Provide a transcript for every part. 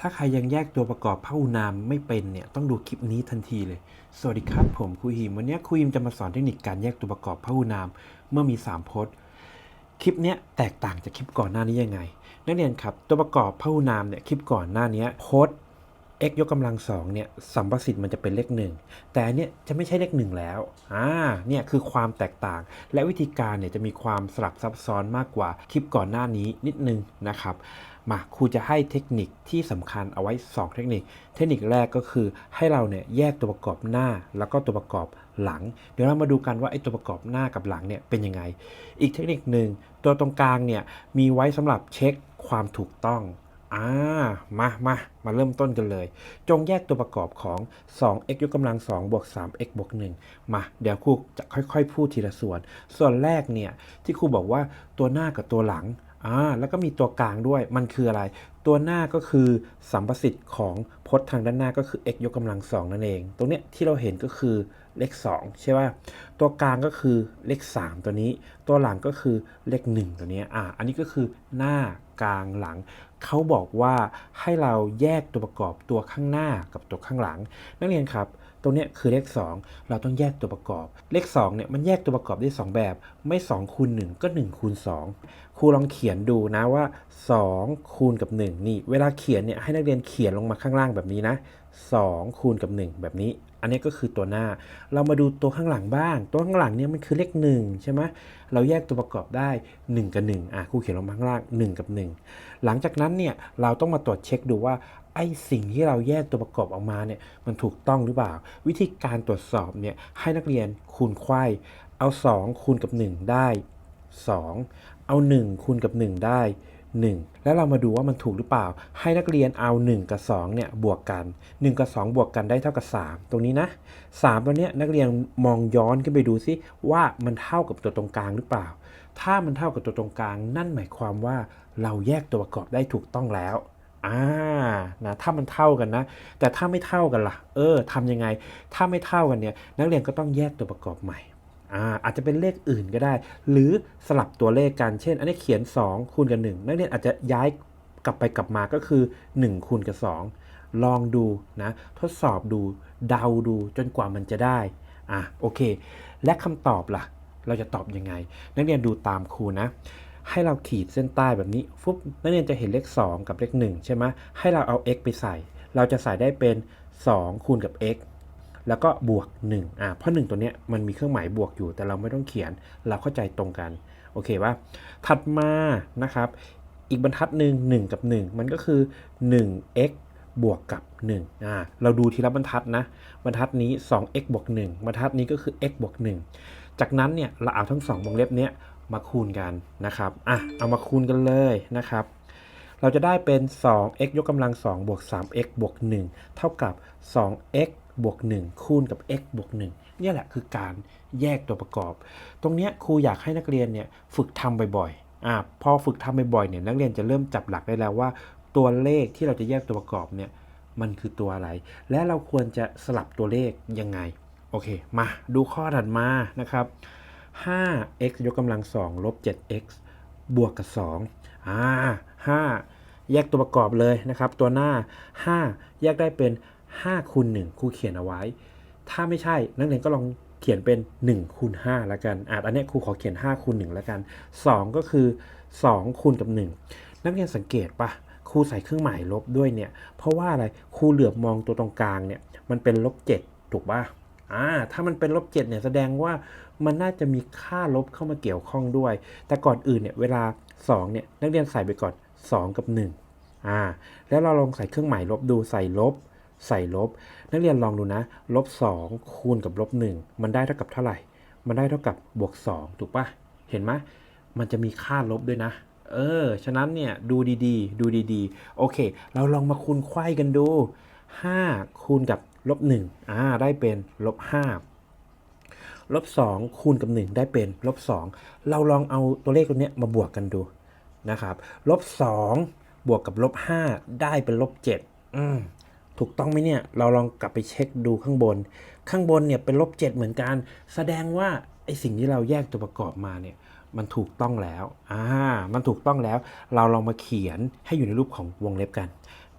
ถ้าใครยังแยกตัวประกอบพหูนามไม่เป็นเนี่ยต้องดูคลิปนี้ทันทีเลย สวัสดีครับผมครูหิมวันนี้ครูหิมจะมาสอนเทคนิคการแยกตัวประกอบพหูนามเมื่อมี 3พจน์ คลิปเนี้ยแตกต่างจากคลิปก่อนหน้านี้ยังไง นักเรียนครับตัวประกอบพหูนามเนี่ยคลิปก่อนหน้านี้พจน์ x ยกกำลังสองเนี่ยสัมประสิทธิ์มันจะเป็นเลขหนึ่งแต่อันเนี้ยจะไม่ใช่เลขหนึ่งแล้วอ่าเนี่ยคือความแตกต่าง และวิธีการเนี่ยจะมีความสลับซับซ้อนมากกว่าคลิปก่อนหน้านี้นิดนึงนะครับ มาครูจะให้เทคนิคที่สำคัญเอาไว้ 2 เทคนิค เทคนิคแรกก็คือให้เราเนี่ยแยกตัวประกอบหน้า แล้วก็ตัวประกอบหลัง เดี๋ยวเรามาดูกันว่าไอ้ตัวประกอบหน้ากับหลังเนี่ยเป็นยังไง อีกเทคนิคหนึ่งตัวตรงกลางเนี่ยมีไว้สำหรับเช็คความถูกต้องอ่ามามามาเริ่มต้นกันเลย จงแยกตัวประกอบของ 2x ยกกำลัง2บวก 3x บวก 1 มา เดี๋ยวครูจะค่อยๆ พูดทีละส่วน ส่วนแรกเนี่ย ที่ครูบอกว่าตัวหน้ากับตัวหลัง อ่าแล้วก็มีตัวกลางด้วยมันคืออะไร ตัวหน้าก็คือสัมประสิทธิ์ของพจน์ทางด้านหน้าก็คือ x ยกกำลัง 2 นั่นเอง ตรงเนี้ยที่เราเห็นก็คือเลข 2 ใช่ป่ะตัวกลางก็คือเลข 3 ตัวนี้ ตัวหลังก็คือเลข 1 ตัวนี้อ่าอันนี้ก็คือหน้ากลางหลัง เขาบอกว่าให้เราแยกตัวประกอบตัวข้างหน้ากับตัวข้างหลัง นักเรียนครับ ตรงเนี้ยคือเลข 2 เราต้องแยกตัวประกอบ เลข2เนี่ยมันแยกตัวประกอบได้ 2 แบบ ไม่2คูณ1ก็1คูณ2ครูลองเขียนดูนะว่า 2 คูณกับ 1 นี่ เวลาเขียนเนี่ยให้นักเรียนเขียนลงมาข้างล่างแบบนี้นะ2คูณกับ 1 แบบนี้ อันนี้ก็คือตัวหน้า เรามาดูตัวข้างหลังบ้าง ตัวข้างหลังเนี่ยมันคือเลข1ใช่ไหมเราแยกตัวประกอบได้ 1 กับ1อะครูเขียนลงมาข้างล่าง 1 กับ 1 หลังจากนั้นเนี่ยเราต้องมาตรวจเช็คดูว่าไอ้สิ่งที่เราแยกตัวประกอบออกมาเนี่ยมันถูกต้องหรือเปล่า วิธีการตรวจสอบเนี่ยให้นักเรียนคูณไขว้เอา 2 คูณกับ 1 ได้ 2 เอา 1 คูณกับ 1 ได้ 1 แล้วเรามาดูว่ามันถูกหรือเปล่า ให้นักเรียนเอา 1 กับ 2เนี่ยบวกกัน 1 กับ 2 บวกกันได้เท่ากับ 3 ตรงนี้นะ3ตัวเนี้ยนักเรียนมองย้อนขึ้นไปดูซิว่ามันเท่ากับตัวตรงกลางหรือเปล่า ถ้ามันเท่ากับตัวตรงกลาง นั่นหมายความว่าเราแยกตัวประกอบได้ถูกต้องแล้วอ่านะถ้ามันเท่ากันนะ แต่ถ้าไม่เท่ากันล่ะ เออทำยังไง ถ้าไม่เท่ากันเนี่ยนักเรียนก็ต้องแยกตัวประกอบใหม่ อ่าอาจจะเป็นเลขอื่นก็ได้ หรือสลับตัวเลขกันเช่น อันนี้เขียน 2 คูณกับ1นักเรียนอาจจะย้ายกลับไปกลับมาก็คือ 1 คูณกับ 2 ลองดูนะทดสอบดูเดาดูจนกว่ามันจะได้อะโอเค และคำตอบล่ะ เราจะตอบยังไง นักเรียนดูตามครูนะให้เราขีดเส้นใต้แบบนี้ฟุบนักเรียนจะเห็นเลข 2 กับเลข 1 ใช่ไหมให้เราเอา x ไปใส่ เราจะใส่ได้เป็น 2 คูณกับ x แล้วก็บวก1อะเพราะ 1 ตัวเนี้ยมันมีเครื่องหมายบวกอยู่ แต่เราไม่ต้องเขียนเราเข้าใจตรงกัน โอเคป่ะถัดมานะครับ อีกบรรทัดหนึ่ง1 กับ 1 มันก็คือ 1x บวกกับ1อ่าเราดูทีละบรรทัดนะ บรรทัดนี้ 2x บวก1บรรทัดนี้ก็คือ x บวก1จากนั้นเนี่ยเราเอาทั้ง2วงเล็บเนี้ยมาคูณกันนะครับอะเอามาคูณกันเลยนะครับ เราจะได้เป็น 2x ยกกำลัง2บวก 3x บวก1เท่ากับ 2x บวก1คูณกับ x บวก1เนี่ยแหละคือการแยกตัวประกอบ ตรงนี้ครูอยากให้นักเรียนเนี่ยฝึกทำบ่อยๆอะพอฝึกทำบ่อยๆเนี่ยนักเรียนจะเริ่มจับหลักได้แล้วว่า ตัวเลขที่เราจะแยกตัวประกอบเนี่ยมันคือตัวอะไร และเราควรจะสลับตัวเลขยังไง โอเค มาดูข้อถัดมานะครับ 5x ยกกำลัง2ลบ 7x บวกกับ 2 อ่า 5 แยกตัวประกอบเลยนะครับ ตัวหน้า 5 แยกได้เป็น 5คูณ1ครูเขียนเอาไว้ ถ้าไม่ใช่นักเรียนก็ลองเขียนเป็น1คูณ5ล้วกันอะอันนี้ครูขอเขียน5คูณ1ล้วกัน 2 ก็คือ 2คูณกับ 1 นักเรียนสังเกตปะครูใส่เครื่องหมายลบด้วยเนี่ย เพราะว่าอะไรครูเหลือบมองตัวตรงกลางเนี่ยมันเป็นลบ7ถูกปะอ่าถ้ามันเป็นลบ7เนี่ยแสดงว่ามันน่าจะมีค่าลบเข้ามาเกี่ยวข้องด้วย แต่ก่อนอื่นเนี่ยเวลา2เนี่ยนักเรียนใส่ไปก่อน 2 กับ1อ่าแล้วเราลองใส่เครื่องหมายลบดูใส่ลบ ใส่ลบ นักเรียนลองดูนะลบ2คูณกับลบ1มันได้เท่ากับเท่าไหร่ มันได้เท่ากับบวก 2 ถูกปะเห็นไหมมันจะมีค่าลบด้วยนะ เออ ฉะนั้นเนี่ยดูดีๆ ดูดีๆ โอเค เราลองมาคูณไขว้กันดู 5 คูณกับลบ1อ่าได้เป็นลบ5ลบ2คูณกับ 1 ได้เป็นลบ2เราลองเอาตัวเลขตัวเนี้ยมาบวกกันดูนะครับลบ2บวกกับลบ5ได้เป็นลบ7อืม ถูกต้องไหมเนี่ย เราลองกลับไปเช็คดูข้างบน ข้างบนเนี่ยเป็นลบ7เหมือนกัน แสดงว่าไอสิ่งที่เราแยกตัวประกอบมาเนี่ยมันถูกต้องแล้ว อ่า มันถูกต้องแล้ว เราลองมาเขียนให้อยู่ในรูปของวงเล็บกัน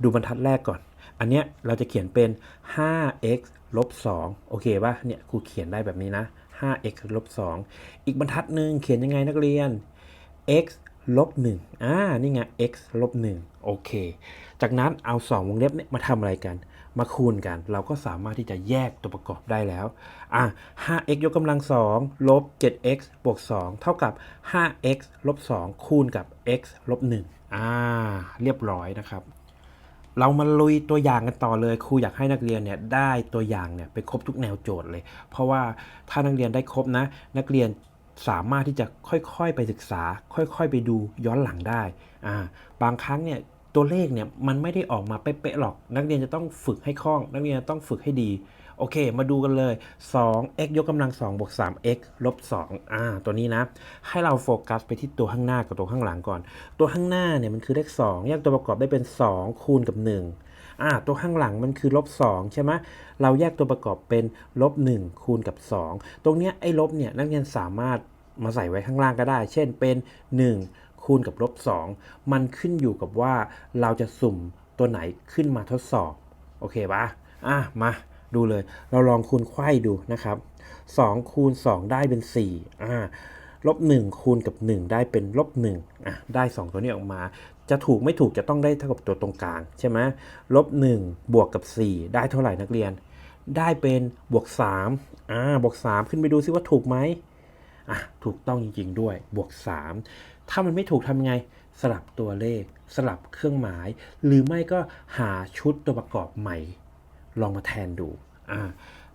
ดูบรรทัดแรกก่อน อันเนี้ยเราจะเขียนเป็น 5x ลบ2โอเคป่ะ เนี่ยครูเขียนได้แบบนี้นะ 5x ลบ2อีกบรรทัดหนึ่งเขียนยังไงนักเรียน x ลบ1อ่า นี่ไง x ลบ1โอเค จากนั้นเอา 2 วงเล็บเนี่ยมาทำอะไรกัน มาคูณกัน เราก็สามารถที่จะแยกตัวประกอบได้แล้ว อะ 5x ยกกำลัง2ลบ 7x บวก 2 เท่ากับ 5x ลบ 2 คูณกับ x ลบ1อ่า เรียบร้อยนะครับเรามาลุยตัวอย่างกันต่อเลยครูอยากให้นักเรียนเนี่ยได้ตัวอย่างเนี่ยไปครบทุกแนวโจทย์เลย เพราะว่าถ้านักเรียนได้ครบนะ นักเรียน สามารถที่จะค่อยๆไปศึกษา ค่อยๆ ไปดูย้อนหลังได้อ่าบางครั้งเนี่ยตัวเลขเนี่ยมันไม่ได้ออกมาเป๊ะๆหรอก นักเรียนจะต้องฝึกให้คล่อง นักเรียนจะต้องฝึกให้ดี โอเค มาดูกันเลย 2x ยกกำลัง2บวก 3x ลบ2อ่า ตัวนี้นะ ให้เราโฟกัสไปที่ตัวข้างหน้ากับตัวข้างหลังก่อน ตัวข้างหน้าเนี่ยมันคือเลข2แยกตัวประกอบได้เป็น 2 คูณกับ 1อ่า ตัวข้างหลังมันคือลบ2ใช่ไหมเราแยกตัวประกอบเป็นลบ1คูณกับ 2 ตรงเนี้ยไอ้ลบเนี่ยนักเรียนสามารถ มาใส่ไว้ข้างล่างก็ได้ เช่นเป็น 1 คูณกับลบ2มันขึ้นอยู่กับว่าเราจะสุ่มตัวไหนขึ้นมาทดสอบ โอเคปะอะมาดูเลย เราลองคูณไขว้ดูนะครับ 2 คูณ 2 ได้เป็น 4อ่าลบ1คูณกับ 1 ได้เป็นลบ1อะได้ 2 ตัวนี้ออกมา จะถูกไม่ถูกจะต้องได้เท่ากับตัวตรงกลาง ใช่ไหมลบ1บวกกับ 4 ได้เท่าไหร่นักเรียน ได้เป็นบวก3อ่าบวก 3 ขึ้นไปดูซิว่าถูกไหม อะถูกต้องจริง ๆ ด้วยบวก 3 ถ้ามันไม่ถูกทำไงสลับตัวเลข สลับเครื่องหมาย หรือไม่ก็หาชุดตัวประกอบใหม่ ลองมาแทนดูอ่า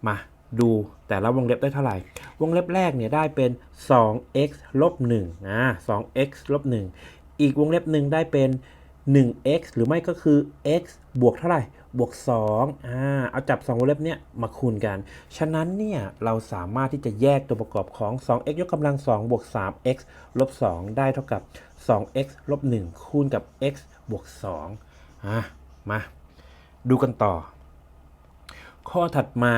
มาดูแต่ละวงเล็บได้เท่าไหร่ วงเล็บแรกเนี่ยได้เป็น 2x ลบ1อ่า 2x ลบ1อีกวงเล็บหนึ่งได้เป็น 1x หรือไม่ก็คือ x บวกเท่าไหร่ บวก2อ่าเอาจับ2วงเล็บเนี้ยมาคูณกัน ฉะนั้นเนี่ยเราสามารถที่จะแยกตัวประกอบของ 2x ยกกำลัง2บวก 3x ลบ 2 ได้เท่ากับ 2x ลบ 1 คูณกับ x บวก2อะมา ดูกันต่อ ข้อถัดมา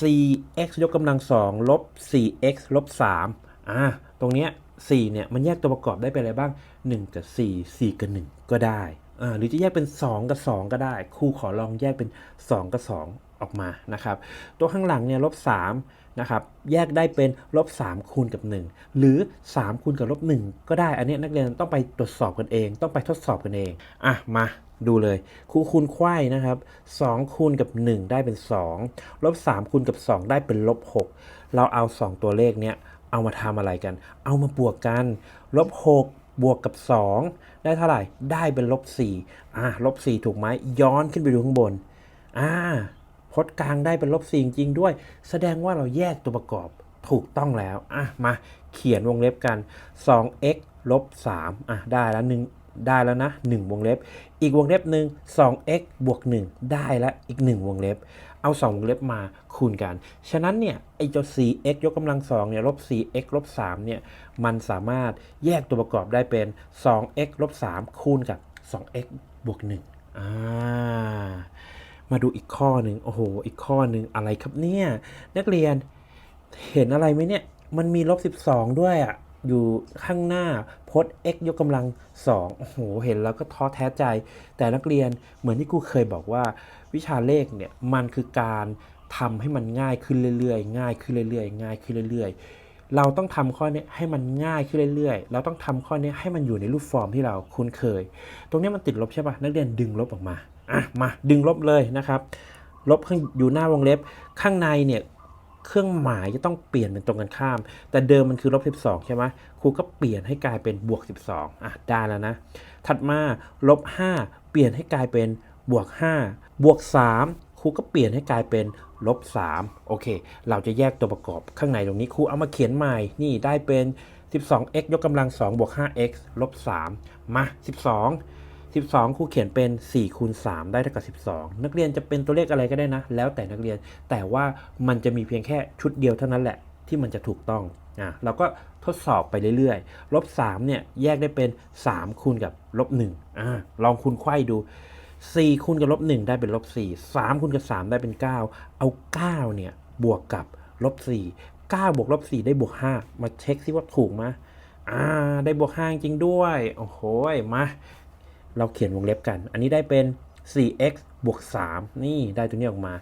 4x ยกกำลัง2ลบ 4x ลบ3อ่าตรงเนี้ย4เนี่ยมันแยกตัวประกอบได้เป็นอะไรบ้าง 1 กับ 4 4 กับ 1 ก็ได้ หรือจะแยกเป็น 2 กับ 2 ก็ได้ครูขอลองแยกเป็น 2 กับ 2 ออกมานะครับ ตัวข้างหลังเนี่ยลบ3นะครับแยกได้เป็นลบ3คูณกับ 1 หรือ 3 คูณกับลบ1ก็ได้ อันนี้นักเรียนต้องไปตรวจสอบกันเอง ต้องไปทดสอบกันเองอะมาดูเลยครูคูณไขว้นะครับ2คูณกับ 1 ได้เป็น 2 ลบ 3 คูณกับ 2 ได้เป็นลบ 6 เราเอา 2 ตัวเลขเนี้ยเอามาทำอะไรกัน เอามาบวกกันลบ 6 บวกกับ 2 ได้เท่าไหร่ ได้เป็นลบ4อะลบ4ถูกไหมย้อนขึ้นไปดูข้างบน อ่าพจน์กลางได้เป็นลบ4จริงด้วย แสดงว่าเราแยกตัวประกอบถูกต้องแล้ว อะ มาเขียนวงเล็บกัน 2x ลบ3อะ ได้แล้ว1ได้แล้วนะ 1 วงเล็บ อีกวงเล็บหนึ่ง 2x บวก 1 ได้แล้วอีก 1 วงเล็บ เอา2วงเล็บมาคูณกัน ฉะนั้นเนี่ยไอ้เจ้า 4x ยกกำลัง2เนี่ยลบ 4x ลบ3เนี่ยมันสามารถแยกตัวประกอบได้เป็น 2x ลบ3คูณกับ 2x บวก1อ่ามาดูอีกข้อหนึ่งโอ้โห อีกข้อหนึ่งอะไรครับเนี่ย นักเรียนเห็นอะไรไหมเนี่ย มันมีลบ 12 ด้วยอะ่ะ อยู่ข้างหน้าพจน์ x ยกกำลัง2โอ้โห เห็นแล้วก็ท้อแท้ใจ แต่นักเรียนเหมือนที่ครูเคยบอกว่า วิชาเลขเนี่ยมันคือการทำให้มันง่ายขึ้นเรื่อยๆ ง่ายขึ้นเรื่อยๆ ง่ายขึ้นเรื่อยๆ เราต้องทำข้อนี้ให้มันง่ายขึ้นเรื่อยๆ เราต้องทำข้อนี้ให้มันอยู่ในรูปฟอร์มที่เราคุ้นเคย ตรงนี้มันติดลบใช่ปะนักเรียนดึงลบออกมา อะ มาดึงลบเลยนะครับ ลบข้างอยู่หน้าวงเล็บ ข้างในเนี่ย เครื่องหมายจะต้องเปลี่ยนเป็นตรงกันข้าม แต่เดิมมันคือลบ12 ใช่ไหมครูก็เปลี่ยนให้กลายเป็นบวก 12 อะ ได้แล้วนะ ถัดมาลบ5เปลี่ยนให้กลายเป็นบวก 5 บวก 3 ครูก็เปลี่ยนให้กลายเป็นลบ 3 โอเค เราจะแยกตัวประกอบข้างในตรงนี้ครูเอามาเขียนใหม่ นี่ได้เป็น 12x ยกกำลัง2บวก 5x ลบ 3 มา 12 12 ครูเขียนเป็น4คูณ3ได้เท่ากับ 12 นักเรียนจะเป็นตัวเลขอะไรก็ได้นะ แล้วแต่นักเรียน แต่ว่ามันจะมีเพียงแค่ชุดเดียวเท่านั้นแหละที่มันจะถูกต้องอะเราก็ทดสอบไปเรื่อยๆลบ3เนี่ยแยกได้เป็น 3 คูณกับลบ1อะลองคูณไขว้ดู 4คูณกับลบ1ได้เป็นลบ4 3คูณกับ 3 ได้เป็น 9 เอา 9 เนี่ยบวกกับลบ4 9บวกลบ4ได้บวก5มาเช็คซิว่าถูกไหมอ่าได้บวก5จริงด้วย โอ้โหมา เราเขียนวงเล็บกัน อันนี้ได้เป็น 4x บวก 3 นี่ได้ตัวนี้ออกมา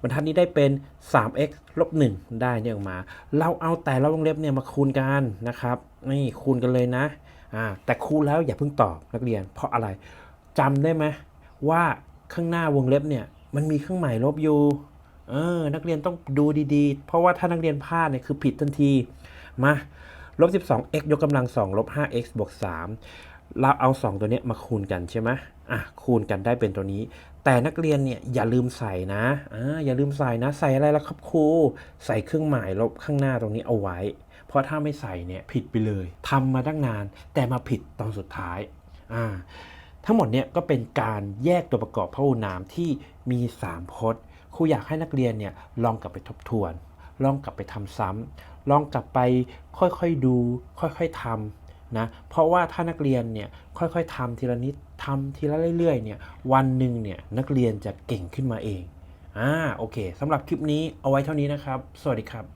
บรรทัดนี้ได้เป็น 3x ลบ 1 ได้เนี่ยออกมา เราเอาแต่ละวงเล็บเนี่ยมาคูณกันนะครับ นี่คูณกันเลยนะ อ่า แต่คูณแล้วอย่าเพิ่งตอบนักเรียน เพราะอะไรจำได้ไหมว่าข้างหน้าวงเล็บเนี่ยมันมีเครื่องหมายลบอยู่ เออ นักเรียนต้องดูดีๆ เพราะว่าถ้านักเรียนพลาดเนี่ยคือผิดทันที มาลบ 12x ยกกำลัง2ลบ 5x บวก3 เราเอา 2 ตัวนี้มาคูณกันใช่ไหมอะคูณกันได้เป็นตัวนี้ แต่นักเรียนเนี่ยอย่าลืมใส่นะอ่าอย่าลืมใส่นะ ใส่อะไรล่ะครับครู ใส่เครื่องหมายลบข้างหน้าตรงนี้เอาไว้ เพราะถ้าไม่ใส่เนี่ยผิดไปเลยทำมาตั้งนาน แต่มาผิดตอนสุดท้ายอ่าทั้งหมดเนี่ยก็เป็นการแยกตัวประกอบพหุนามที่มี 3พจน์ครูอยากให้นักเรียนเนี่ยลองกลับไปทบทวน ลองกลับไปทำซ้ำลองกลับไปค่อยๆดู ค่อยๆทำ นะเพราะว่าถ้านักเรียนเนี่ยค่อยๆทำทีละนิดทำทีละเรื่อยๆเนี่ยวันหนึ่งเนี่ยนักเรียนจะเก่งขึ้นมาเองอ่าโอเคสำหรับคลิปนี้เอาไว้เท่านี้นะครับ สวัสดีครับ